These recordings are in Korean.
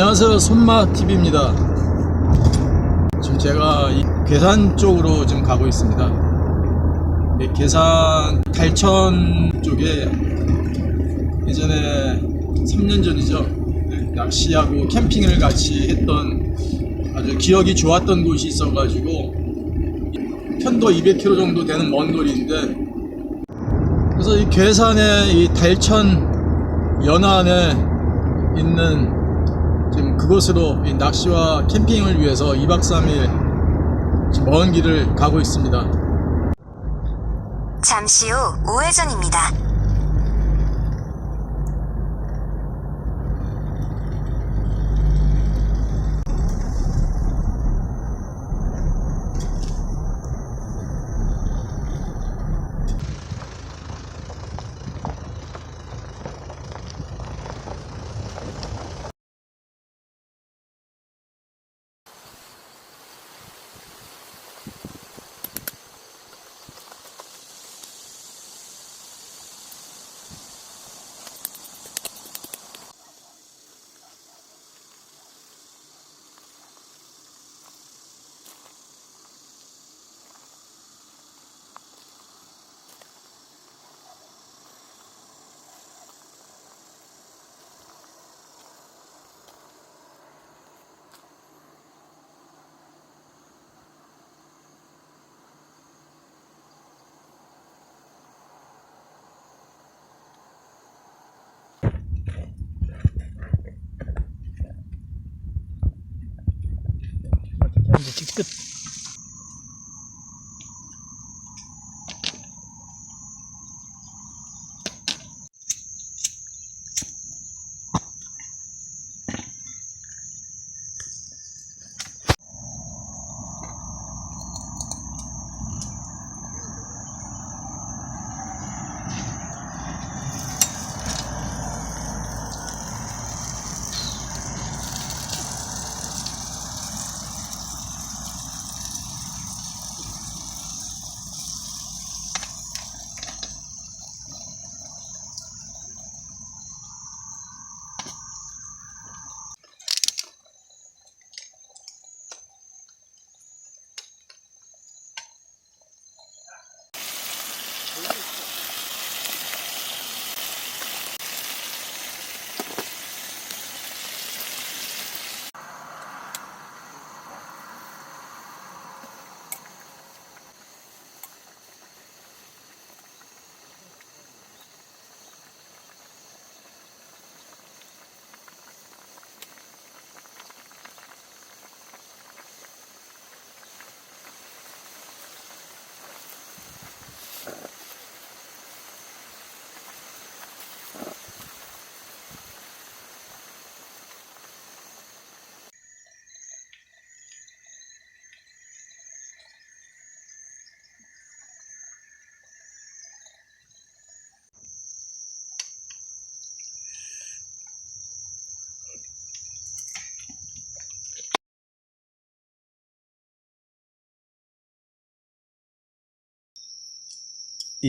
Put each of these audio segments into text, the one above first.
안녕하세요 손마 TV입니다. 지금 제가 이 괴산 쪽으로 지금 가고 있습니다. 이 괴산 달천 쪽에 예전에 3년 전이죠. 네, 낚시하고 캠핑을 같이 했던 아주 기억이 좋았던 곳이 있어가지고 편도 200km 정도 되는 먼 거리인데 그래서 이 괴산의 이 달천 연안에 있는 지금 그곳으로 이 낚시와 캠핑을 위해서 2박 3일 지금 먼 길을 가고 있습니다. 잠시 후 우회전입니다. 이제 끝.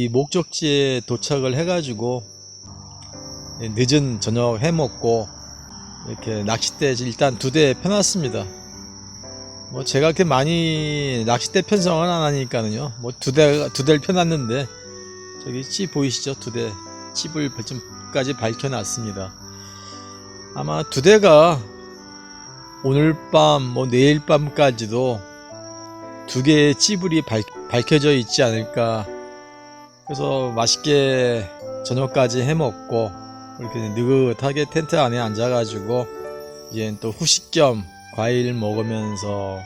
이 목적지에 도착을 해가지고 늦은 저녁 해 먹고 이렇게 낚싯대 일단 두 대 펴놨습니다. 뭐 제가 그렇게 많이 낚싯대 편성을 안 하니까는요. 뭐 두 대 두 대를 펴놨는데 저기 찌 보이시죠? 두대 찌을 지금까지 밝혀놨습니다. 아마 두 대가 오늘 밤, 뭐 내일 밤까지도 두 개의 찌불이 밝, 밝혀져 있지 않을까 그래서 맛있게 저녁까지 해 먹고 이렇게 느긋하게 텐트 안에 앉아가지고 이제 또 후식 겸 과일 먹으면서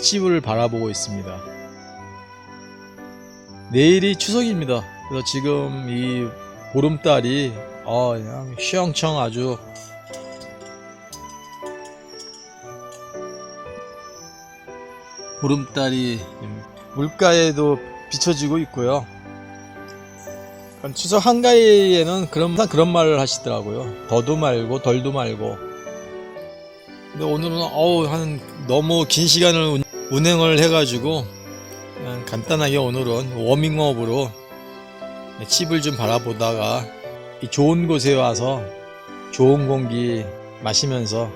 찌부를 바라보고 있습니다. 내일이 추석입니다. 그래서 지금 이 보름달이 어 그냥 휘영청 아주 보름달이 물가에도 비춰지고 있고요. 추석 한가위에는 그런 그런 말을 하시더라고요. 더도 말고 덜도 말고. 근데 오늘은 어우 한 너무 긴 시간을 운- 운행을 해가지고 간단하게 오늘은 워밍업으로 집을 좀 바라보다가 이 좋은 곳에 와서 좋은 공기 마시면서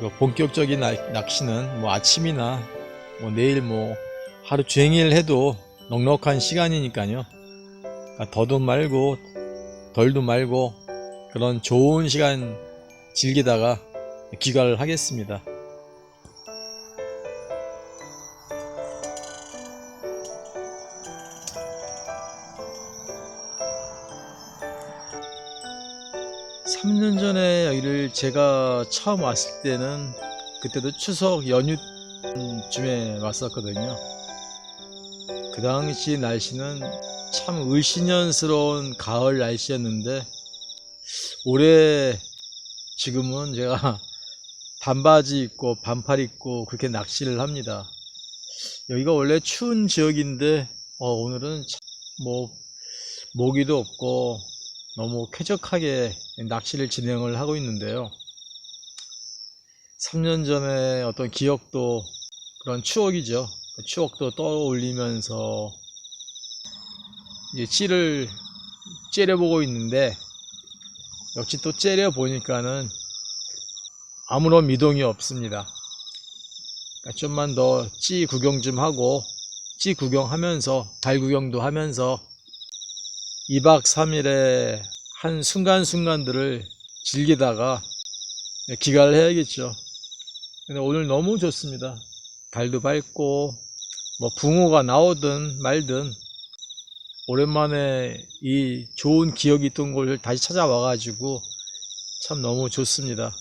그 본격적인 낚- 낚시는 뭐 아침이나 뭐 내일 뭐 하루 종일 해도 넉넉한 시간이니까요. 그러니까 더도 말고 덜도 말고 그런 좋은 시간 즐기다가 귀가를 하겠습니다. 삼년 전에 여기를 제가 처음 왔을 때는 그때도 추석 연휴쯤에 왔었거든요. 그 당시 날씨는 참 을씨년스러운 가을 날씨였는데 올해 지금은 제가 반바지 입고 반팔 입고 그렇게 낚시를 합니다. 여기가 원래 추운 지역인데 어, 오늘은 참뭐 모기도 없고 너무 쾌적하게 낚시를 진행을 하고 있는데요. 3년 전에 어떤 기억도 그런 추억이죠. 그 추억도 떠올리면서 이제 찌를 째려보고 있는데 역시 또 째려 보니까는 아무런 미동이 없습니다. 그러니까 좀만 더 찌 구경 좀 하고 찌 구경하면서 달 구경도 하면서 2박 3일의 한 순간순간들을 즐기다가 귀가를 해야겠죠. 근데 오늘 너무 좋습니다. 달도 밝고 뭐 붕어가 나오든 말든 오랜만에 이 좋은 기억이 있던 곳을 다시 찾아와 가지고 참 너무 좋습니다.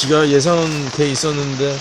비가 예상돼 있었는데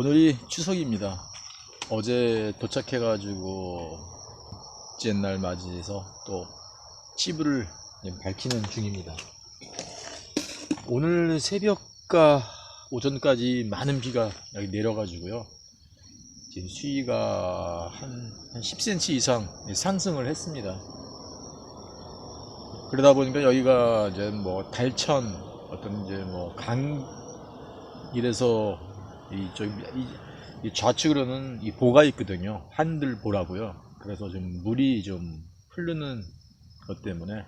오늘이 추석입니다. 어제 도착해가지고 옛날 맞이해서 또 치부를 밝히는 중입니다. 오늘 새벽과 오전까지 많은 비가 여기 내려가지고요. 지금 수위가 한, 한 10cm 이상 상승을 했습니다. 그러다 보니까 여기가 이제 뭐 달천 어떤 이제 뭐 강 이래서 이저 이, 이 좌측으로는 이 보가 있거든요. 한들 보라고요. 그래서 좀 물이 좀 흐르는 것 때문에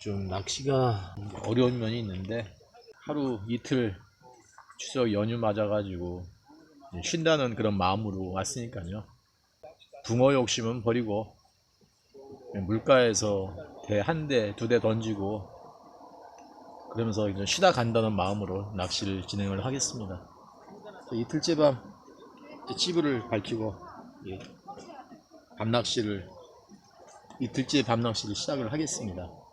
좀 낚시가 어려운 면이 있는데 하루 이틀 추석 연휴 맞아가지고 쉰다는 그런 마음으로 왔으니까요. 붕어 욕심은 버리고 물가에서 대 한 대, 두 대 던지고 그러면서 이제 쉬다 간다는 마음으로 낚시를 진행을 하겠습니다. 이틀째 밤 찌부를 밝히고 예, 밤 낚시를 이틀째 밤 낚시를 시작을 하겠습니다.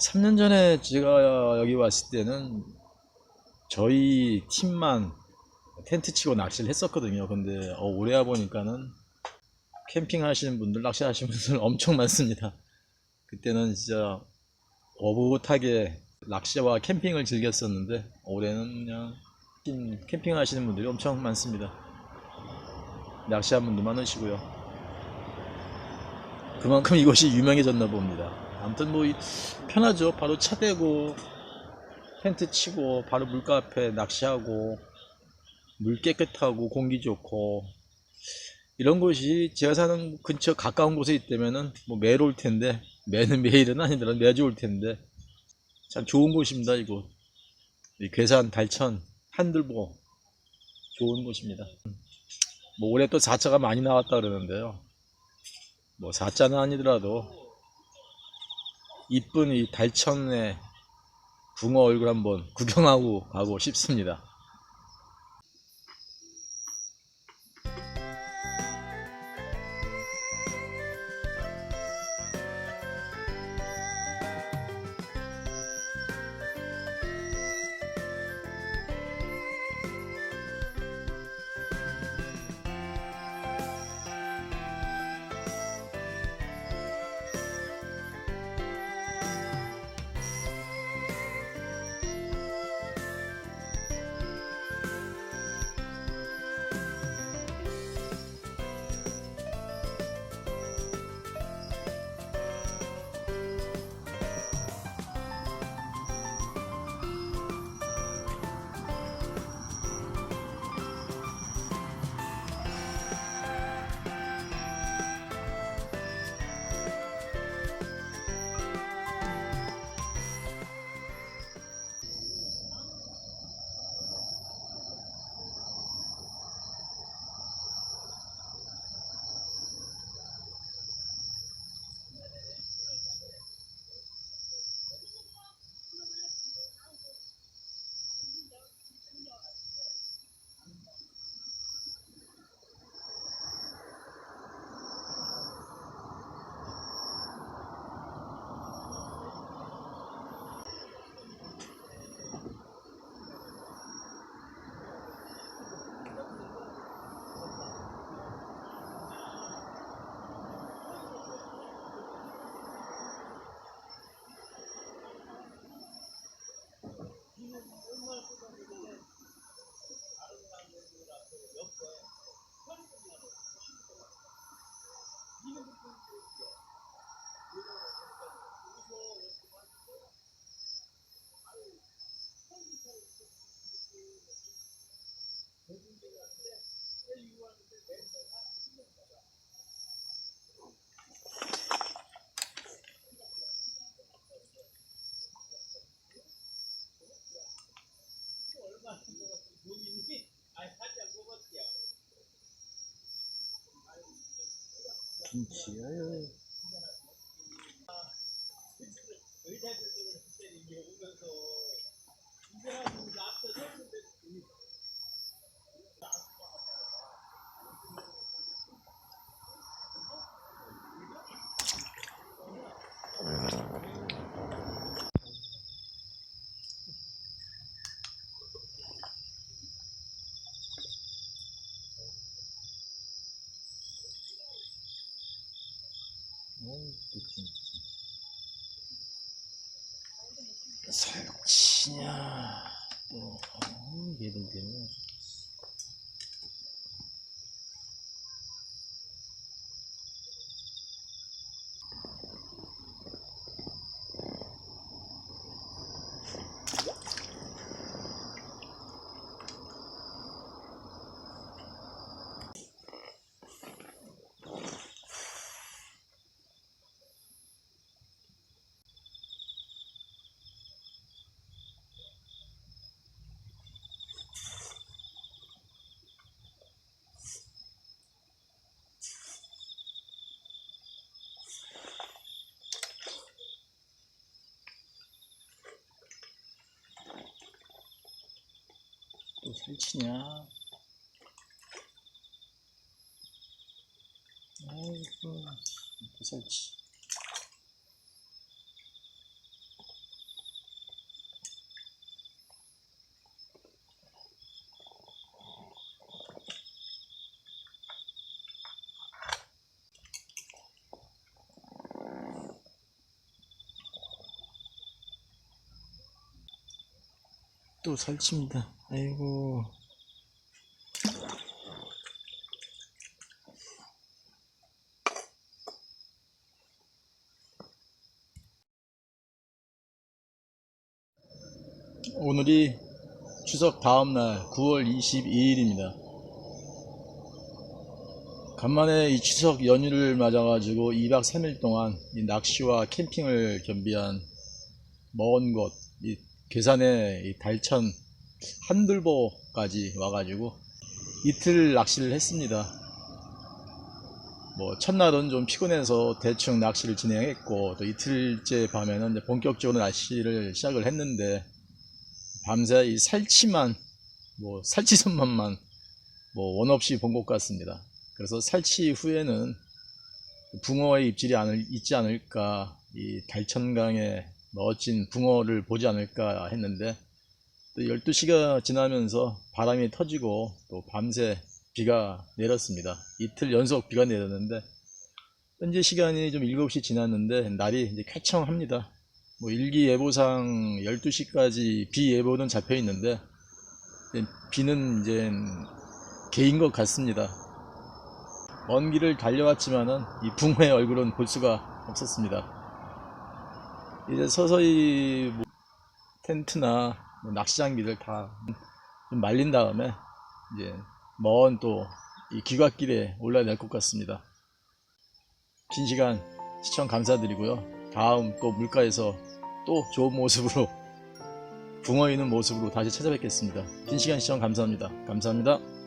삼년 전에 제가 여기 왔을 때는 저희 팀만 텐트 치고 낚시를 했었거든요. 근데 어, 올해 와 보니까는 캠핑 하시는 분들, 낚시 하시는 분들 엄청 많습니다. 그때는 진짜 오붓하게 낚시와 캠핑을 즐겼었는데 올해는 그냥 캠- 캠핑 하시는 분들이 엄청 많습니다. 낚시한 분도 많으시고요. 그만큼 이곳이 유명해졌나 봅니다. 아무튼 뭐 이- 편하죠. 바로 차 대고 텐트 치고 바로 물가 앞에 낚시하고 물 깨끗하고 공기 좋고 이런 곳이 제가 사는 근처 가까운 곳에 있다면은 뭐 매일 올 텐데 매는 매일은 아니더라도 매주 올 텐데 참 좋은 곳입니다 이곳. 이 괴산 달천 한들보 좋은 곳입니다. 뭐 올해 또 4차가 많이 나왔다 그러는데요. 뭐 4차는 아니더라도 이쁜 이 달천의 붕어 얼굴 한번 구경하고 가고 싶습니다. 김치요. 설치냐. 또 어, 얘들 때문 설치냐 아이고 또 설치 또 설치입니다. 아이고. 오늘이 추석 다음날 9월 22일입니다. 간만에 이 추석 연휴를 맞아가지고 2박 3일 동안 이 낚시와 캠핑을 겸비한 먼 곳, 이 괴산의 이 달천 한들보까지 와가지고 이틀 낚시를 했습니다. 뭐 첫날은 좀 피곤해서 대충 낚시를 진행했고 또 이틀째 밤에는 이제 본격적으로 낚시를 시작을 했는데 밤새 이 살치만 뭐 살치선만만 뭐 원 없이 본 것 같습니다. 그래서 살치 후에는 붕어의 입질이 않을, 있지 않을까 이 달천강에 멋진 붕어를 보지 않을까 했는데 또 12시가 지나면서 바람이 터지고 또 밤새 비가 내렸습니다. 이틀 연속 비가 내렸는데 현재 시간이 좀 7시 지났는데 날이 이제 쾌청합니다. 뭐 일기예보상 12시까지 비 예보는 잡혀 있는데 비는 이제 개인 것 같습니다. 먼 길을 달려왔지만은 이 붕어의 얼굴은 볼 수가 없었습니다. 이제 서서히 뭐 텐트나 뭐 낚시 장비를 다좀 말린 다음에 이제 먼 또 이 귀갓길에 올라야 될것 같습니다. 긴 시간 시청 감사드리고요. 다음 또 물가에서 또 좋은 모습으로 붕어 있는 모습으로 다시 찾아뵙겠습니다. 긴 시간 시청 감사합니다. 감사합니다.